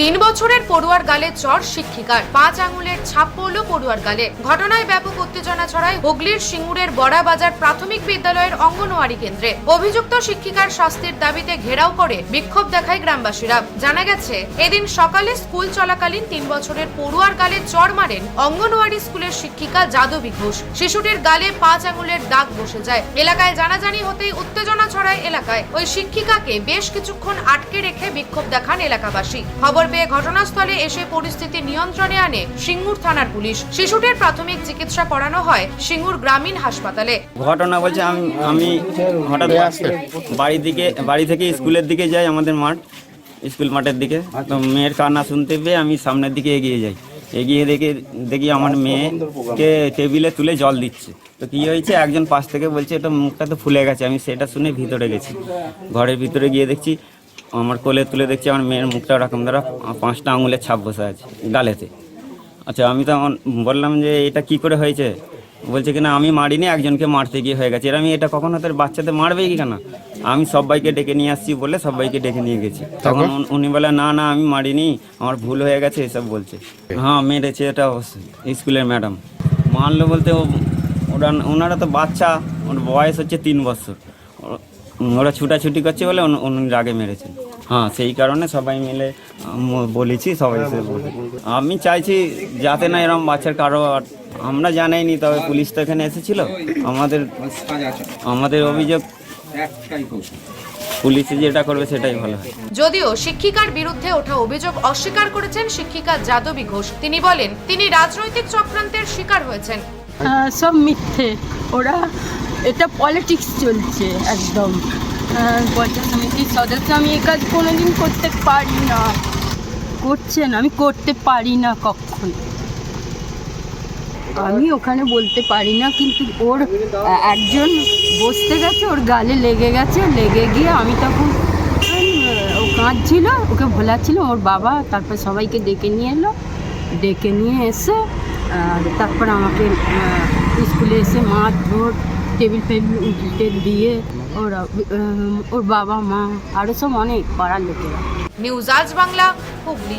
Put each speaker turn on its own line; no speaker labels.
তিন বছরের পড়ুয়ার গালে চর শিক্ষিকার। পাঁচ আঙুলের ছাপ পড়ল পড়ুয়ার গালে। ঘটনায় ব্যাপক উত্তেজনা ছড়ায় হুগলির সিঙ্গুরের বড়া বাজার প্রাথমিক বিদ্যালয়ের অঙ্গনওয়াড়ি কেন্দ্রে। অভিযুক্ত শিক্ষিকার শাস্তির দাবিতে ঘেরাও করে বিক্ষোভ দেখায় গ্রামবাসীরা। জানা গেছে, এদিন সকালে স্কুল চলাকালীন তিন বছরের পড়ুয়ার গালে চর মারেন অঙ্গনওয়াড়ি স্কুলের শিক্ষিকা যাদবী ঘোষ। শিশুটির গালে পাঁচ আঙুলের দাগ বসে যায়। এলাকায় জানাজানি হতেই উত্তেজনা ছড়ায় এলাকায়। ওই শিক্ষিকাকে বেশ কিছুক্ষণ আটকে রেখে বিক্ষোভ দেখান এলাকাবাসী। খবর পেয়ে ঘটনাস্থলে এসে পরিস্থিতি নিয়ন্ত্রণে আনে সিঙ্গুর থানার পুলিশ। শিশুটির প্রাথমিক চিকিৎসা করানো হয় সিঙ্গুর গ্রামীণ হাসপাতালে।
ঘটনা বলছে আমি আমি হঠাৎ বাড়ি দিকে বাড়ি থেকে স্কুলের দিকে যাই আমাদের মাঠ স্কুল মাঠের দিকে। তো মেয়ের কান্না শুনতে পেয়ে আমি সামনের দিকে এগিয়ে যাই। এগিয়ে দেখে দেখি আমার মেয়েকে টেবিলে তুলে জল দিচ্ছে। তো কী হয়েছে একজন পাশ থেকে বলছে এটা মুখটা তো ফুলে গেছে। আমি সেটা শুনে ভিতরে গেছি। ঘরের ভিতরে গিয়ে দেখছি আমার কোলে তুলে দেখছি আমার মেয়ের মুখটা ওরকম দ্বারা পাঁচটা আঙুলের ছাপ বসে আছে গালেতে আচ্ছা আমি তো বললাম যে এটা কি করে হয়েছে? বলছে কিনা আমি মারিনি একজনকে মারতে গিয়ে হয়ে গেছে। এর আমি এটা কখন হতে বাচ্চাদের মারবে কি কেন? আমি সবাইকে ডেকে নিয়ে আসছি বলে সবাইকে ডেকে নিয়ে গেছি। তখন উনি বলে না না আমি মারিনি আমার ভুল হয়ে গেছে এসব বলছে। হ্যাঁ মেরেছে এটা অবশ্যই স্কুলের ম্যাডাম। মারলো বলতে ও ওরা ওনারা তো বাচ্চা ওর বয়স হচ্ছে তিন বছর। ওরা ছুটাছুটি করছে বলে উনি- রাগে মেরেছেন। হ্যাঁ সেই কারণে সবাই মিলে বলেছি সবাই আমি চাইছি যাতে না এরকম বাচ্চার কারও আর- আমরা জানাইনি তবে পুলিশ তো এখানে এসেছিল। আমাদের আমাদের অভিযোগ পুলিশে যেটা করবে সেটাই ভালো হয়।
যদিও শিক্ষিকার বিরুদ্ধে ওঠা অভিযোগ অস্বীকার করেছেন শিক্ষিকা যাদবী ঘোষ। তিনি বলেন তিনি রাজনৈতিক চক্রান্তের শিকার হয়েছেন।
হ্যাঁ, সব মিথ্যে। ওরা এটা পলিটিক্স চলছে একদম। হ্যাঁ, পঞ্চায়েত সমিতির সদস্য আমি এই কাজ কোনোদিন করতে পারি না। করছেন আমি করতে পারি না কখন আমি ওখানে বলতে পারি না কিন্তু ওর একজন বসতে গেছে ওর গালে লেগে গেছে লেগে গিয়ে আমি তখন ও কাঁদছিল ওকে ভোলাচ্ছিল ওর বাবা তারপর সবাইকে ডেকে নিয়ে এলো। ডেকে নিয়ে এসে তারপর আমাকে স্কুলে এসে মাছ ধর টেবিল ফেবিল উল্টে দিয়ে ওরা ওর বাবা মা আরও সব অনেক পাড়ার লোকেরা।
নিউজ আজ বাংলা, হুগলি।